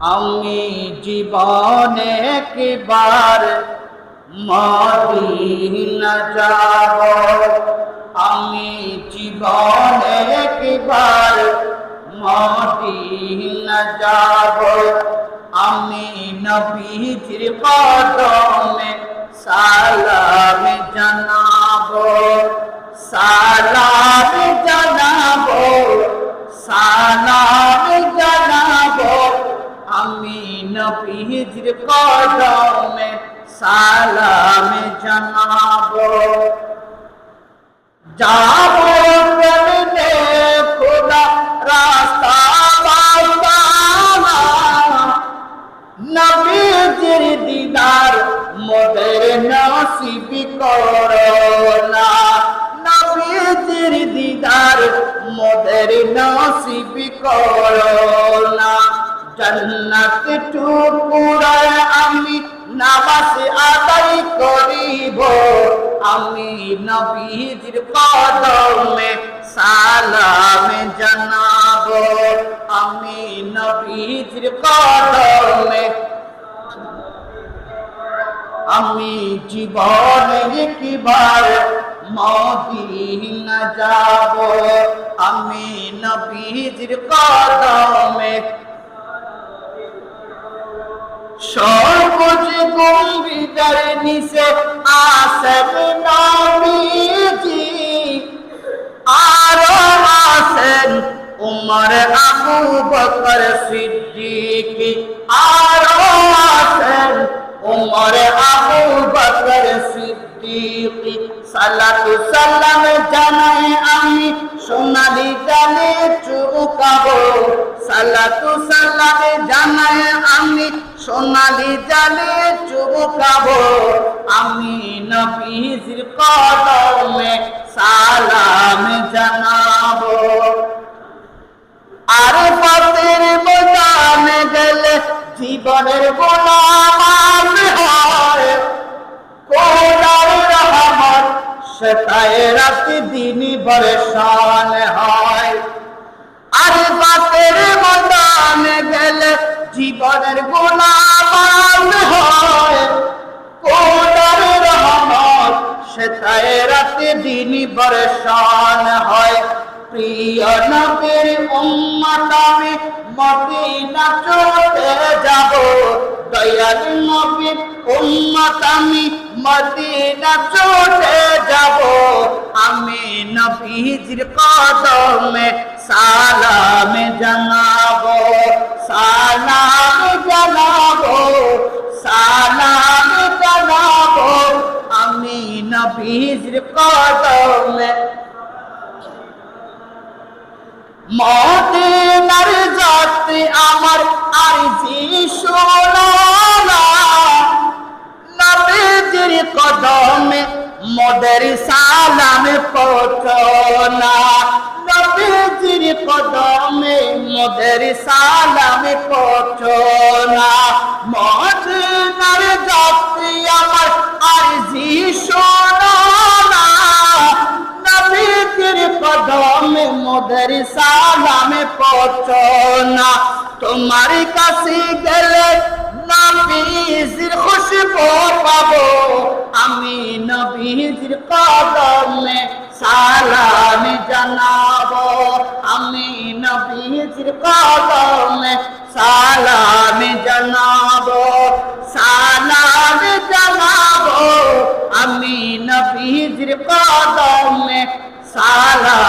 আমি জীবনে একবার মদিনা যাব। আমি জীবনে একবার মদিনা যাব। আমি নবীজির কদমে সালাম জানাব। আমি নবীজির কদমে সালাম জানাব। যাব কেমনে খোদা, রাস্তা নবীজির দিদার মোদের নসিব করোনা নবীজির দিদার মোদের নসিব করোনা জন্নত টুকুরায় আমি নামাজ আদায় করিব। আমি নবীজির কদমে সালাম জানাব। আমি নবীজির কদমে আমি জীবনে একবার মদিনা যাব। আমি নবীজির কদমে সবুজ গম্ভীর নিচে আসেন নবীজি আরও আসেন উমর আবু বকর সিদ্দিক। আরও আসেন উমর আবু বকর সিদ্দিক। সালাতু সালাম জানাই আমি, সোনালি জানে চুকাবো সোনালি জানে চুকাবো আমি নবীজির কদমে সালাম জানাব। আর পথের বোঝানে গেলে জীবনের গোলাম রহমত সেটাই রাতি দিনই বরসান হয়। আর বাতের মদানে গেলে জীবনের গোলাম দিনই বরসান হয়, প্রিয় নবীর উম্মত আমি মদিনা চলে যাব। দয়াল নবীর উম্মত আমি মদিনা চলে যাব। আমি নবীজির কদমে সালাম জানাব সালাম জানাব সালাম জানাব। আমি নবীজির কদমে মদিনার যাত্রী আমার আরজি শোনা নবীজির কদমে মোদের সালাম পৌঁছনা। নবীজির কদমে মোদের সালাম পৌঁছনা। মদিনার যাত্রী আমার আরজি শোনা মোদের সালামে পৌঁছনা তোমার কাছে গেলে নবীজির খুশবু পাবো আমি নবীজির কদমে সালাম জানাব আমি নবীজির কদমে সালাম জানাব সালাম জানাব আমি নবীজির কদমে সালাম